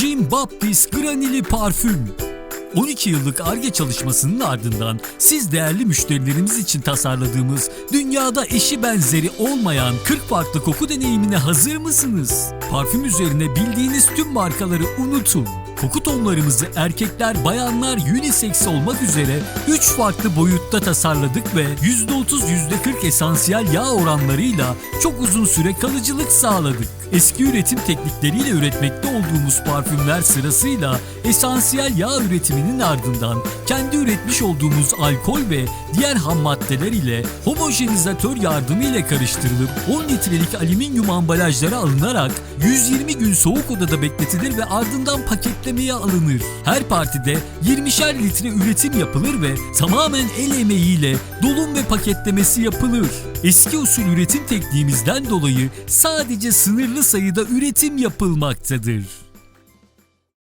Jean Baptiste Granili Parfüm 12 yıllık ARGE çalışmasının ardından siz değerli müşterilerimiz için tasarladığımız dünyada eşi benzeri olmayan 40 farklı koku deneyimine hazır mısınız? Parfüm üzerine bildiğiniz tüm markaları unutun. Koku tonlarımızı erkekler, bayanlar, unisex olmak üzere 3 farklı boyutta tasarladık ve %30 %40 esansiyel yağ oranlarıyla çok uzun süre kalıcılık sağladık. Eski üretim teknikleriyle üretmekte olduğumuz parfümler sırasıyla esansiyel yağ üretiminin ardından kendi üretmiş olduğumuz alkol ve diğer ham maddeler ile homojenizatör yardımı ile karıştırılıp 10 litrelik alüminyum ambalajlara alınarak 120 gün soğuk odada bekletilir ve ardından paketlemeye alınır. Her partide 20'şer litre üretim yapılır ve tamamen el emeğiyle dolum ve paketlemesi yapılır. Eski usul üretim tekniğimizden dolayı sadece sınırlı sayıda üretim yapılmaktadır.